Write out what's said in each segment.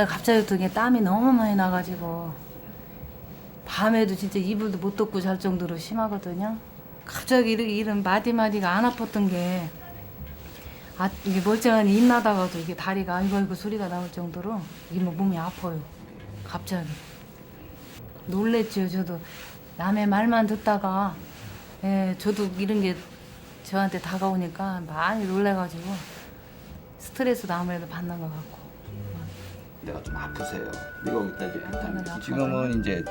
전에 갑자기 또 이게 땀이 너무 많이 나가지고 밤에도 진짜 이불도 못 덮고 잘 정도로 심하거든요. 갑자기 이렇게 이런 마디 마디가 안 아팠던 게 아, 이게 멀쩡하니 입 나다가도 이게 다리가 아이고 아이고 소리가 나올 정도로 이게 뭐 몸이 아파요. 갑자기 놀랬죠. 저도 남의 말만 듣다가 예, 저도 이런 게 저한테 다가오니까 많이 놀래가지고 스트레스도 아무래도 받는 것 같고. 내가 좀 아프세요. 미국 있다 이제 아, 비타민. 네, 지금은 이제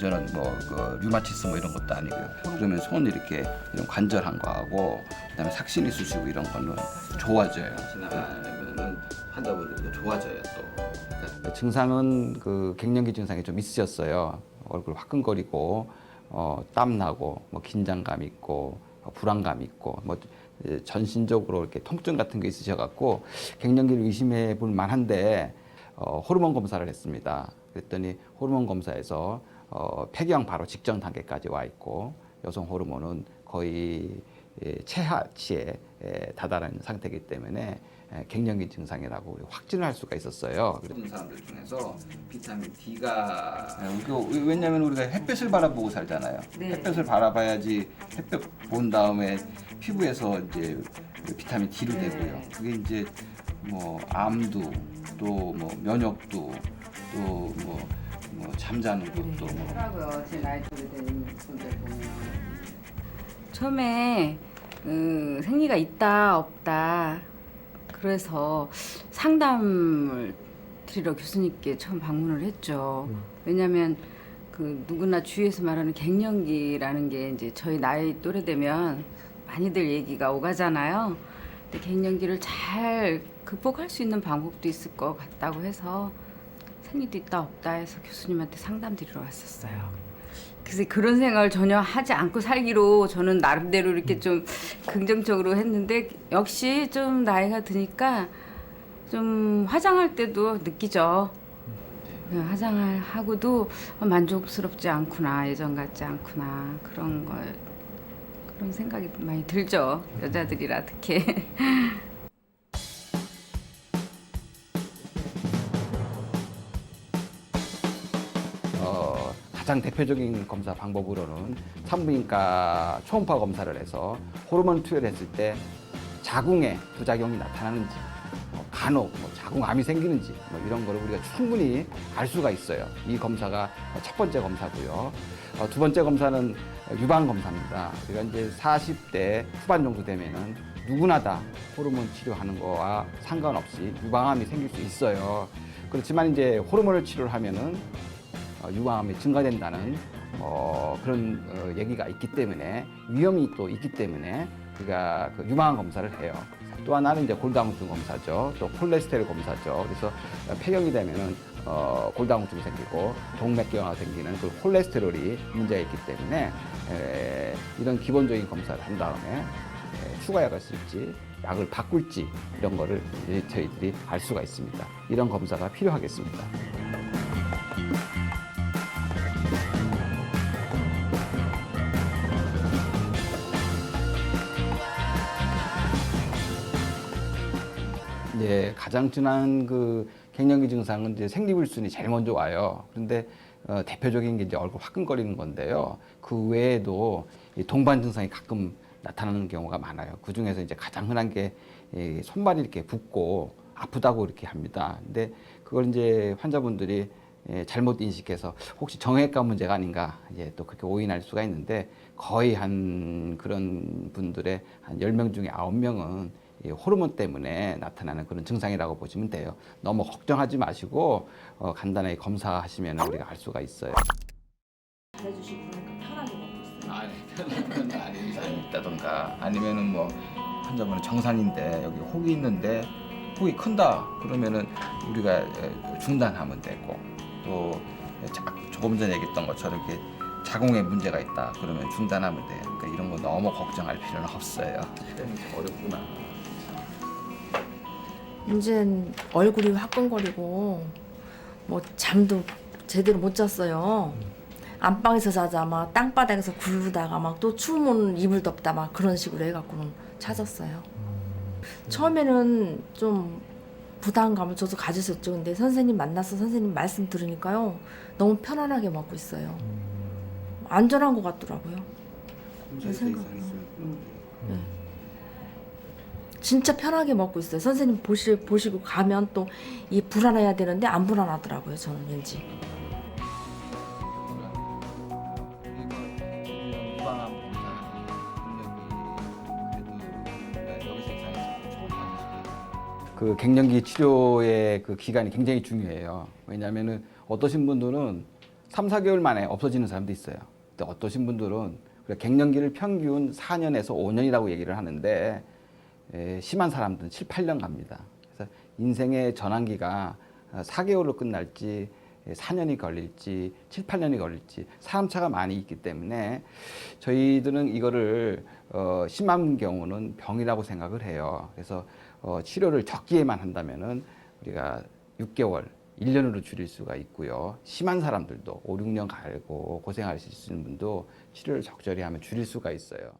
저는 뭐 그 류마티스 뭐 이런 것도 아니고요. 그러면 손 이렇게 이런 관절한 거하고 그다음에 삭신이 쑤시고 이런 거는 좋아져요. 지나가면은 환자분들도 좋아져요 또. 그 증상은 그 갱년기 증상이 좀 있으셨어요. 얼굴 화끈거리고 어, 땀 나고 뭐 긴장감 있고 어, 불안감 있고 뭐 전신적으로 이렇게 통증 같은 게 있으셔 갖고 갱년기를 의심해 볼 만한데 어, 호르몬 검사를 했습니다. 그랬더니 호르몬 검사에서 어, 폐경 바로 직전 단계까지 와 있고 여성 호르몬은 거의 예, 최하치에 에, 다다른 상태이기 때문에 에, 갱년기 증상이라고 확진을 할 수가 있었어요. 그런 사람들 중에서 비타민 D가 왜냐하면 우리가 햇볕을 바라보고 살잖아요. 네. 햇볕을 바라봐야지 햇볕 본 다음에 피부에서 이제 그 비타민 D로 네. 되고요. 그게 이제 뭐 암도 또 뭐 면역도 또 뭐 뭐 잠자는 것도 뭐 하고요. 제 나이 쪽에 되는 분들 보면 처음에 그 생리가 있다 없다 그래서 상담을 드리러 교수님께 처음 방문을 했죠. 왜냐하면 그 누구나 주위에서 말하는 갱년기라는 게 이제 저희 나이 또래 되면 많이들 얘기가 오가잖아요. 갱년기를 잘 극복할 수 있는 방법도 있을 것 같다고 해서 생리도 있다 없다 해서 교수님한테 상담 드리러 왔었어요. 그래서 그런 생각을 전혀 하지 않고 살기로 저는 나름대로 이렇게 좀 긍정적으로 했는데 역시 좀 나이가 드니까 좀 화장할 때도 느끼죠. 그냥 화장을 하고도 만족스럽지 않구나 예전 같지 않구나 그런 걸 그런 생각이 많이 들죠. 여자들이라 특히. 어, 가장 대표적인 검사 방법으로는 산부인과 초음파 검사를 해서 호르몬 투여를 했을 때 자궁에 부작용이 나타나는지 뭐 간혹 뭐 자궁암이 생기는지 뭐 이런 거를 우리가 충분히 알 수가 있어요. 이 검사가 첫 번째 검사고요. 어, 두 번째 검사는 유방 검사입니다. 우리가 이제 40대 후반 정도 되면은 누구나 다 호르몬 치료하는 거와 상관없이 유방암이 생길 수 있어요. 그렇지만 이제 호르몬을 치료를 하면은 어, 유방암이 증가된다는 어, 그런 어, 얘기가 있기 때문에 위험이 또 있기 때문에 우리가 그 유방암 검사를 해요. 또 하나는 이제 골다공증 검사죠. 또 콜레스테롤 검사죠. 그래서 폐경이 되면은 어, 골다공증이 생기고 동맥경화가 생기는 그 콜레스테롤이 문제가 있기 때문에 에, 이런 기본적인 검사를 한 다음에 에, 추가 약을 쓸지 약을 바꿀지 이런 거를 저희들이 알 수가 있습니다. 이런 검사가 필요하겠습니다. 예, 가장 진한 그 갱년기 증상은 이제 생리불순이 제일 먼저 와요. 그런데 어, 대표적인 게 이제 얼굴 화끈거리는 건데요. 그 외에도 이 동반 증상이 가끔 나타나는 경우가 많아요. 그 중에서 이제 가장 흔한 게 이 손발이 이렇게 붓고 아프다고 이렇게 합니다. 근데 그걸 이제 환자분들이 예, 잘못 인식해서 혹시 정형외과 문제가 아닌가 이제 또 그렇게 오인할 수가 있는데 거의 한 그런 분들의 한 10명 중에 9명은 이 호르몬 때문에 나타나는 그런 증상이라고 보시면 돼요. 너무 걱정하지 마시고 어, 간단하게 검사하시면 우리가 알 수가 있어요. 잘해주시고 그러니까 편하게 먹고 있어요. 아니, 편한 건 아닌 이상이 있다던가 아니면은 뭐 환자분은 정상인데 여기 혹이 있는데 혹이 큰다 그러면은 우리가 에, 중단하면 되고 또 자- 조금 전에 얘기했던 것처럼 이렇게 자궁에 문제가 있다 그러면 중단하면 돼요. 그러니까 이런 거 너무 걱정할 필요는 없어요. 참 어렵구나. 이젠 얼굴이 화끈거리고 뭐 잠도 제대로 못 잤어요. 안방에서 자자 막 땅바닥에서 굴르다가 막 또 추우면 이불 덮다 막 그런 식으로 해갖고는 찾았어요. 처음에는 좀 부담감을 저도 가졌었죠. 근데 선생님 만나서 선생님 말씀 들으니까요. 너무 편안하게 먹고 있어요. 안전한 것 같더라고요. 제 생각. 네. 진짜 편하게 먹고 있어요. 선생님 보시, 보시고 가면 또 이 불안해야 되는데 안 불안하더라고요. 저는 왠지. 그 갱년기 치료의 그 기간이 굉장히 중요해요. 왜냐하면은 어떠신 분들은 3, 4개월 만에 없어지는 사람도 있어요. 근데 어떠신 분들은 갱년기를 평균 4년에서 5년이라고 얘기를 하는데 에, 심한 사람들은 7, 8년 갑니다. 그래서 인생의 전환기가 4개월로 끝날지 4년이 걸릴지 7, 8년이 걸릴지 사람차가 많이 있기 때문에 저희들은 이거를 어, 심한 경우는 병이라고 생각을 해요. 그래서 어, 치료를 적기에만 한다면은 우리가 6개월, 1년으로 줄일 수가 있고요. 심한 사람들도 5, 6년 갈고 고생하실 수 있는 분도 치료를 적절히 하면 줄일 수가 있어요.